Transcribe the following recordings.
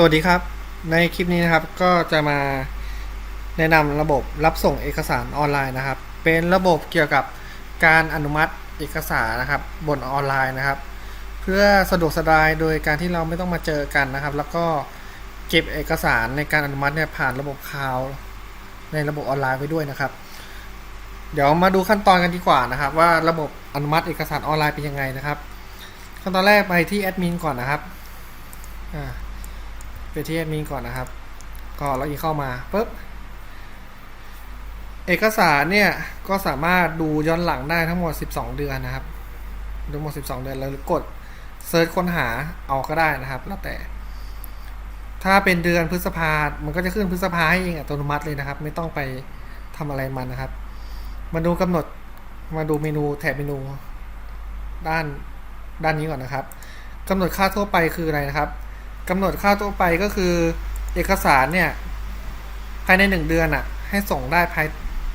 สวัสดีครับ ในคลิปนี้นะครับก็จะมาแนะนำระบบรับส่งเอกสารออนไลน์นะครับ เป็นระบบเกี่ยวกับการอนุมัติเอกสารนะครับ บนออนไลน์นะครับ เพื่อสะดวกสบายโดยการที่เราไม่ต้องมาเจอกันนะครับ แล้วก็เก็บเอกสารในการอนุมัติเนี่ยผ่านระบบคลาวด์ในระบบออนไลน์ไว้ด้วยนะครับ เดี๋ยวมาดูขั้นตอนกันดีกว่านะครับ ว่าระบบอนุมัติเอกสารออนไลน์เป็นยังไงนะครับขั้นตอนแรกไปที่แอดมินก่อนนะครับอ่า ไปที่แอดมินก่อนนะครับ ก็ล็อกอินเข้ามาปุ๊บเอกสารเนี่ยก็สามารถดูย้อนหลังได้ทั้งหมด 12 เดือนนะครับทั้งหมด 12 เดือนแล้วกดเซิร์ชค้นหาเอาก็ได้นะครับ แล้วแต่ ถ้าเป็นเดือนพฤษภามันก็จะขึ้นพฤษภาให้เองอัตโนมัติเลยนะครับ ไม่ต้องไปทำอะไรมันนะครับ มาดูกำหนดมาดูเมนูแถบเมนูด้านด้านนี้ก่อนนะครับกำหนดค่าทั่วไปคืออะไรนะครับ กำหนดค่าตัวไปก็คือเอกสารเนี่ยภายในหนึ่งเดือนอะ ให้ส่งได้ภาย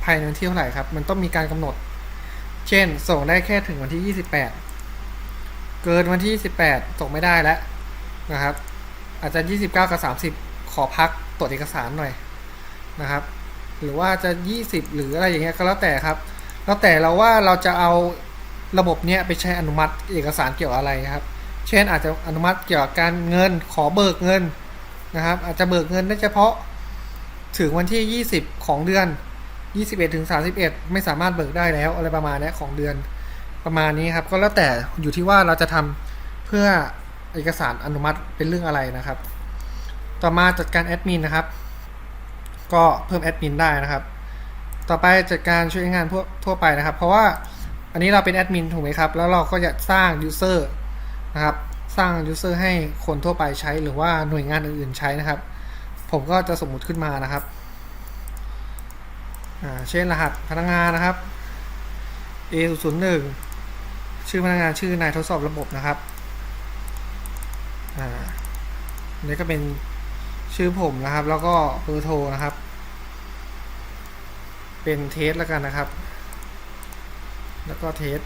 ภายในวันที่เท่าไหร่ครับ มันต้องมีการกำหนด เช่น ส่งได้แค่ถึงวันที่ 28 เกินวันที่ 28 ส่งไม่ได้แล้วนะครับ อาจจะ 29 กับ 30 ขอพักตรวจเอกสารหน่อยนะครับ หรือว่าจะ 20 หรืออะไรอย่างเงี้ยก็แล้วแต่ครับ แล้วแต่เราว่าเราจะเอาระบบเนี้ยไปใช้อนุมัติเอกสารเกี่ยวอะไรครับ เช่นอาจจะอนุมัติเกี่ยวกับการเงินขอเบิกเงินนะครับ อาจจะเบิกเงินได้เฉพาะถึงวันที่ 20 ของเดือน 21ถึง31 ไม่สามารถเบิกได้แล้วอะไรประมาณนี้ของเดือนประมาณนี้ครับ ก็แล้วแต่อยู่ที่ว่าเราจะทำเพื่อเอกสารอนุมัติเป็นเรื่องอะไรนะครับ ต่อมาจัดการแอดมินนะครับ ก็เพิ่มแอดมินได้นะครับ ต่อไปจัดการช่วยงานพวกทั่วไปนะครับ เพราะว่าอันนี้เราเป็นแอดมินถูกไหมครับ แล้วเราก็จะสร้าง user นะครับ สร้าง user ให้คนทั่วไปใช้หรือว่าหน่วยงานอื่นๆใช้นะครับ ผมก็จะสมมุติขึ้นมานะครับเช่นรหัสพนักงานนะครับ A 0 0 1ชื่อพนักงานชื่อนายทดสอบระบบนะครับอ่านนี้ก็เป็นชื่อผมนะครับ แล้วก็เบอร์โทรนะครับ เป็นเทสแล้วกันนะครับ แล้วก็เทส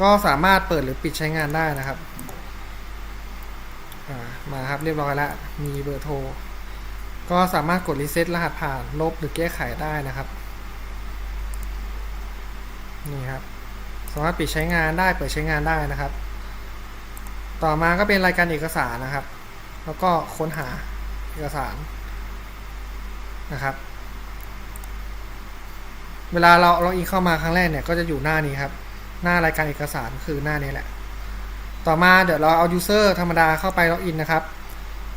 ก็สามารถเปิดหรือปิดใช้งานได้นะครับมาครับเรียบร้อยแล้ว มีเบอร์โทร ก็สามารถกดรีเซ็ตรหัสผ่านลบหรือแก้ไขได้นะครับ นี่ครับ สามารถปิดใช้งานได้เปิดใช้งานได้นะครับ ต่อมาก็เป็นรายการเอกสารนะครับ แล้วก็ค้นหาเอกสารนะครับ เวลาเราเราอีเข้ามาครั้งแรกเนี่ยก็จะอยู่หน้านี้ครับ หน้ารายการเอกสารคือหน้านี้แหละ ต่อมาเดี๋ยวเราเอา user ธรรมดาเข้าไปล็อกอินนะครับ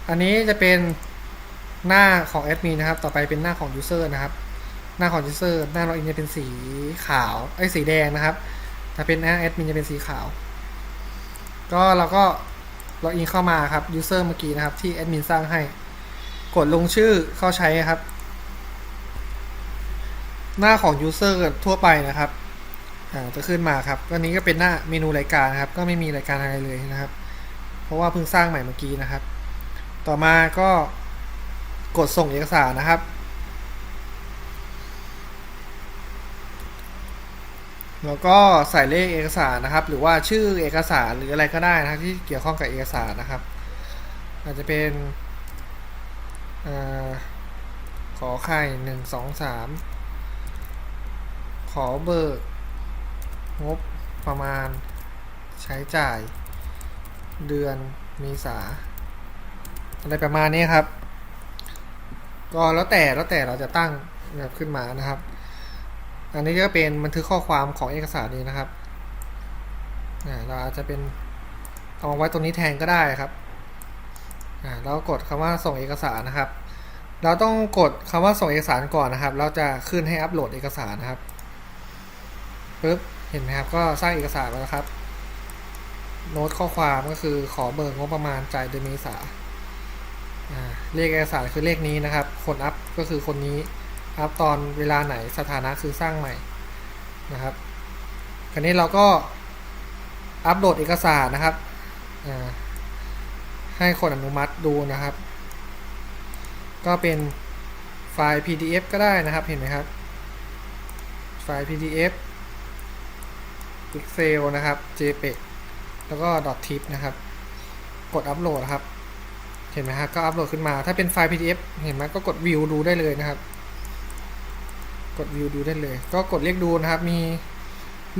อันนี้จะเป็นหน้าของแอดมินนะครับ ต่อไปเป็นหน้าของ user นะครับ หน้าของ user หน้าล็อกอินจะเป็นสีขาวไอ้สีแดงนะครับ ถ้าเป็นหน้าแอดมินจะเป็นสีขาว ก็เราก็ล็อกอินเข้ามาครับ user เมื่อกี้นะครับที่แอดมินสร้างให้ กดลงชื่อเข้าใช้ครับ หน้าของ user ทั่วไปนะครับ อ่าจะขึ้นมาครับก็นี้ก็เป็นหน้าเมนูรายการครับ ก็ไม่มีรายการอะไรเลยนะครับ เพราะว่าเพิ่งสร้างใหม่เมื่อกี้นะครับ ต่อมาก็กดส่งเอกสารนะครับ แล้วก็ใส่เลขเอกสารนะครับ หรือว่าชื่อเอกสารหรืออะไรก็ได้นะครับที่เกี่ยวข้องกับเอกสารนะครับ อาจจะเป็นอขอไข่หนึ่งสองสามขอเบิก งบประมาณใช้จ่าย เดือนเมษาอะไรประมาณนี้ครับ ก็แล้วแต่แล้วแต่เราจะตั้งแบบขึ้นมานะครับ อันนี้ก็เป็นบันทึกข้อความของเอกสารนี้นะครับอ่าเราอาจจะเป็นเอาไว้ตรงนี้แทนก็ได้ครับอ่าเรากดคำว่าส่งเอกสารนะครับ เราต้องกดคำว่าส่งเอกสารก่อนนะครับ เราจะขึ้นให้อัปโหลดเอกสารนะครับปึ๊บ เห็นไหมครับ ก็สร้างเอกสารแล้วครับ โน้ตข้อความก็คือขอเบิกงบประมาณจ่ายเดือนเมษาเลขเอกสารคือเลขนี้นะครับ คนอัพก็คือคนนี้อัพตอนเวลาไหนสถานะคือสร้างใหม่นะครับคราวนี้เราก็อัปโหลดเอกสารนะครับให้คนอนุมัติดูนะครับ ก็เป็นไฟล์ PDF ก็ได้นะครับเห็นไหมครับ ไฟล์ PDF Excel นะครับ JPEG แล้วก็ .tip นะครับ กดอัปโหลดครับ เห็นไหมฮะก็อัปโหลดขึ้นมา ถ้าเป็นไฟล์ PDF เห็นไหมก็กดวิวดูได้เลยนะครับ กดวิวดูได้เลย ก็กดเรียกดูนะครับ มี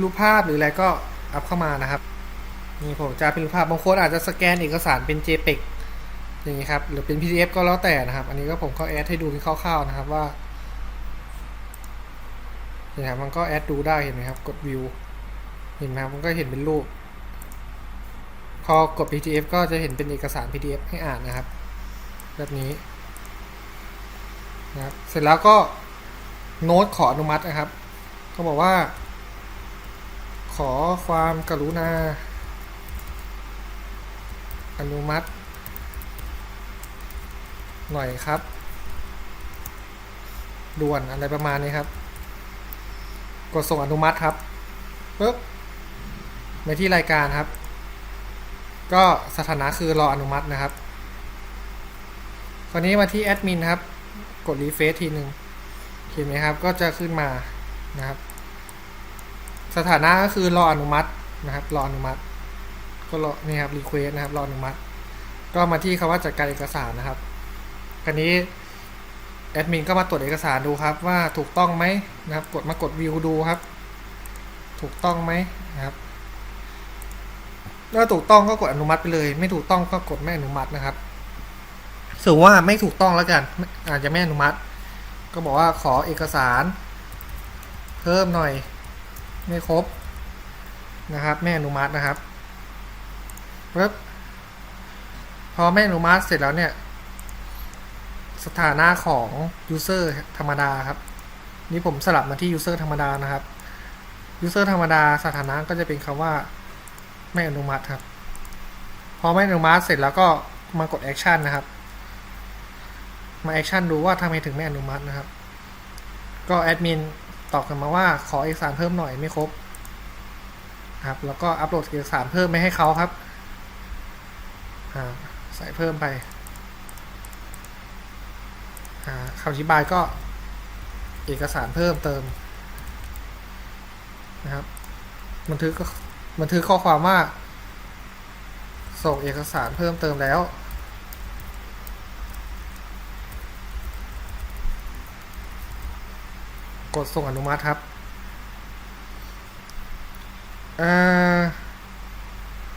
รูปภาพหรืออะไรก็อัพเข้ามานะครับ นี่ผมจะเป็นรูปภาพบางคนอาจจะสแกนเอกสารเป็น JPEG อย่างนี้ครับ หรือเป็น PDF ก็แล้วแต่นะครับ อันนี้ก็ผมก็แอดให้ดูเคร่าวๆนะครับว่าเนี่ยครับมันก็แอดดูได้เห็นไหมครับ กดวิว เห็นไหมครับมันก็เห็นเป็นรูป พอกด PDF ก็จะเห็นเป็นเอกสาร PDF ให้อ่านนะครับ แบบนี้นะครับเสร็จแล้วก็โน้ตขออนุมัตินะครับก็บอกว่า ขอความกรุณา อนุมัติ หน่อยครับ ด่วนอะไรประมาณนี้ครับ กดส่งอนุมัติครับปุ๊บ ไปที่รายการครับ ก็สถานะคือรออนุมัตินะครับ คราวนี้มาที่แอดมินครับ กดรีเฟซทีหนึ่งเห็นไหมครับ ก็จะขึ้นมานะครับ สถานะก็คือรออนุมัตินะครับ รออนุมัติ ก็รอนี่ครับรีเควสนะครับ รออนุมัติ ก็มาที่คำว่าจัดการเอกสารนะครับคราวนี้แอดมินก็มาตรวจเอกสารดูครับว่าถูกต้องไหมนะครับ กดมากดวิวดูครับ ถูกต้องไหมนะครับ ถ้าถูกต้องก็กดอนุมัติไปเลย ไม่ถูกต้องก็กดไม่อนุมัตินะครับสมมติว่าไม่ถูกต้องแล้วกัน อาจจะไม่อนุมัติ ก็บอกว่าขอเอกสาร เพิ่มหน่อย ไม่ครบนะครับไม่อนุมัตินะครับปึ๊บพอไม่อนุมัติเสร็จแล้วเนี่ย สถานะของ user ธรรมดาครับ นี่ผมสลับมาที่ user ธรรมดานะครับ user ธรรมดาสถานะก็จะเป็นคำว่า ไม่อนุมัติครับ พอไม่อนุมัติเสร็จแล้วก็มากด action นนะครับ มา action ดูว่าทำไมถึงไม่อนุมัตินะครับ ก็แอดมินตอบกลันมาว่าขอเอกสารเพิ่มหน่อยไม่ครบครับแล้วก็อัปโหลดเอกสารเพิ่มไปให้เขาครับใส่เพิ่มไปอ่าคำอธิบายก็เอกสารเพิ่มเติมนะครับ บันทึกก็ บันทึกข้อความว่า ส่งเอกสารเพิ่มเติมแล้ว กดส่งอนุมัติครับ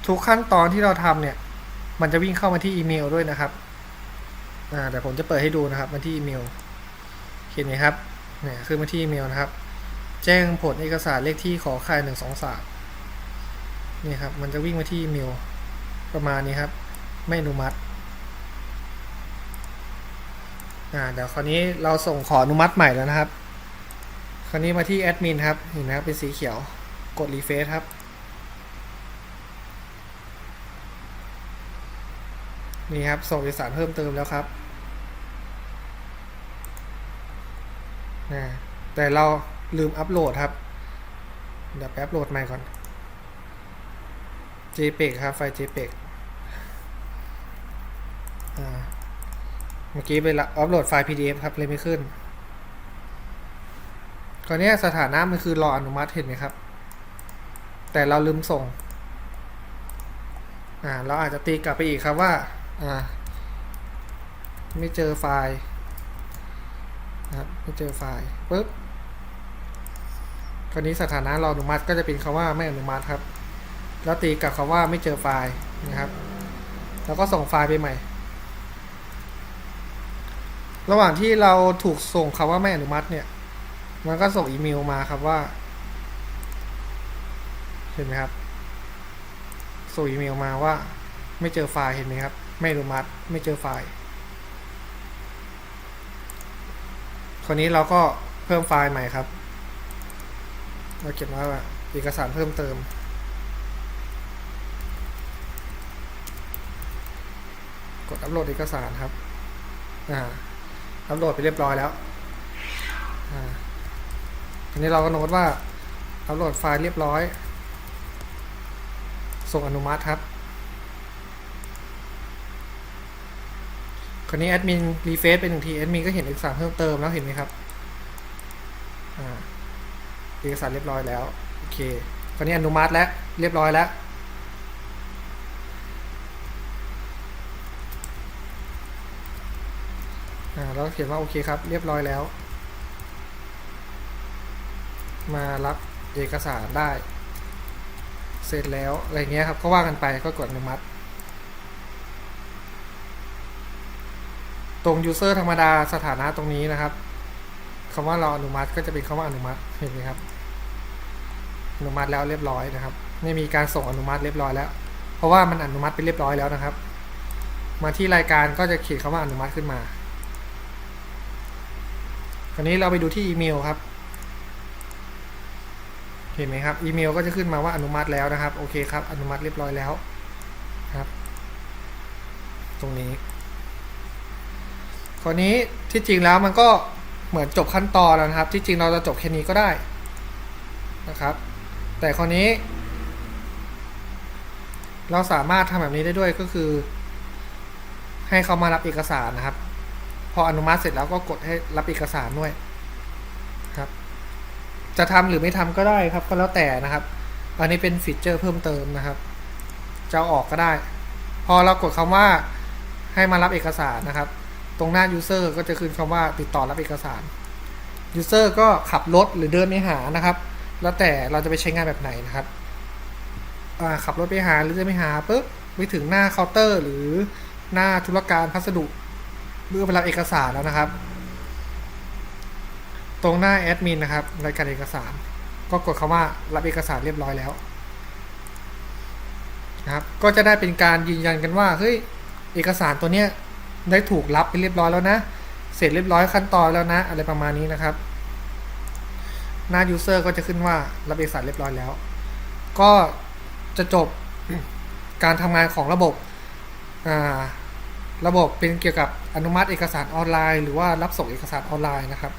ทุกขั้นตอนที่เราทำเนี่ย มันจะวิ่งเข้ามาที่อีเมลด้วยนะครับอ่าเดี๋ยวผมจะเปิดให้ดูนะครับ มาที่อีเมลเห็นไหมครับเนี่ยขึ้นมาที่อีเมลนะครับ แจ้งผลเอกสารเลขที่ขอไข่หนึ่งสองสาม นี่ครับ มันจะวิ่งมาที่อีเมลประมาณนี้ครับ ไม่อนุมัติอ่าเดี๋ยวคราวนี้เราส่งขออนุมัติใหม่แล้วนะครับ คราวนี้มาที่แอดมินครับเห็นไหมครับเป็นสีเขียวกดรีเฟซครับนี่ครับส่งเอกสารเพิ่มเติมแล้วครับนะแต่เราลืมอัปโหลดครับ เดี๋ยวแป๊บโหลดใหม่ก่อน JPEG ครับ ไฟล์ JPEG เมื่อกี้ไปอัปโหลดไฟล์ PDF ครับ เลยไม่ขึ้นตอนนี้สถานะมันคือรออนุมัติเห็นไหมครับ แต่เราลืมส่ง อ่า เราอาจจะตีกลับไปอีกครับว่า อ่า ไม่เจอไฟล์นะครับไม่เจอไฟล์ปุ๊บคราวนี้สถานะรออนุมัติก็จะเป็นคำว่าไม่อนุมัติครับ แล้วตีกับคำว่าไม่เจอไฟล์นะครับ แล้วก็ส่งไฟล์ไปใหม่ ระหว่างที่เราถูกส่งคำว่าไม่อนุมัติเนี่ย มันก็ส่งอีเมลมาครับว่า เห็นไหมครับ ส่งอีเมลมาว่า ไม่เจอไฟล์เห็นไหมครับ ไม่อนุมัติ ไม่เจอไฟล์คราวนี้เราก็เพิ่มไฟล์ใหม่ครับ เราเขียนว่าเอกสารเพิ่มเติม กดอัปโหลดเอกสารครับอ่าอัปโหลดไปเรียบร้อยแล้วอ่าทีนี้เราก็โน้ตว่าอัปโหลดไฟล์เรียบร้อย ส่งอนุมัติครับคราวนี้แอดมินรีเฟซไปหนึ่งทีแอดมินก็เห็นเอกสารเพิ่มเติมแล้วเห็นไหมครับอ่าเอกสารเรียบร้อยแล้ว โอเค คราวนี้อนุมัติแล้ว เรียบร้อยแล้ว อ่า แล้วก็เขียนว่าโอเคครับ เรียบร้อยแล้ว มารับเอกสารได้ เสร็จแล้วอะไรเงี้ยครับก็ว่ากันไปก็กดอนุมัติ ตรง user ธรรมดาสถานะตรงนี้นะครับคำว่าเราอนุมัติก็จะเป็นคำว่าอนุมัติเห็นไหมครับ อนุมัติแล้วเรียบร้อยนะครับ ไม่มีการส่งอนุมัติเรียบร้อยแล้ว เพราะว่ามันอนุมัติไปเรียบร้อยแล้วนะครับ มาที่รายการก็จะเขียนคำว่าอนุมัติขึ้นมา คราวนี้เราไปดูที่อีเมลครับ เห็นไหมครับ อีเมลก็จะขึ้นมาว่าอนุมัติแล้วนะครับ โอเคครับ อนุมัติเรียบร้อยแล้วครับ ตรงนี้คราวนี้ที่จริงแล้วมันก็เหมือนจบขั้นตอนแล้วนะครับ ที่จริงเราจะจบแค่นี้ก็ได้นะครับ แต่คราวนี้ เราสามารถทำแบบนี้ได้ด้วยก็คือ ให้เขามารับเอกสารนะครับ ออนุมัติเสร็จแล้วก็กดให้รับเอกสารด้วยครับ จะทำหรือไม่ทำก็ได้ครับ ก็แล้วแต่นะครับ อันนี้เป็นฟีเจอร์เพิ่มเติมนะครับ จะออกก็ได้ พอเรากดคำว่าให้มารับเอกสารนะครับ ตรงหน้า user ก็จะขึ้นคำว่าติดต่อรับเอกสาร user ก็ขับรถหรือเดินไปหานะครับ แล้วแต่เราจะไปใช้งานแบบไหนนะครับขับรถไปหาหรือเดินไปหาปุ๊บไปถึงหน้าเคาน์เตอร์ หรือหน้าธุรการพัสดุ เพื่อไปรับเอกสารแล้วนะครับ ตรงหน้าแอดมินนะครับรายการเอกสาร ก็กดคำว่ารับเอกสารเรียบร้อยแล้วนะครับ ก็จะได้เป็นการยืนยันกันว่าเฮ้ยเอกสารตัวเนี้ยได้ถูกรับไปเรียบร้อยแล้วนะ เสร็จเรียบร้อยขั้นตอนแล้วนะ อะไรประมาณนี้นะครับ หน้า user ก็จะขึ้นว่ารับเอกสารเรียบร้อยแล้ว ก็จะจบการทำงานของระบบอ่า ระบบเป็นเกี่ยวกับอนุมัติเอกสารออนไลน์ หรือว่ารับส่งเอกสารออนไลน์นะครับ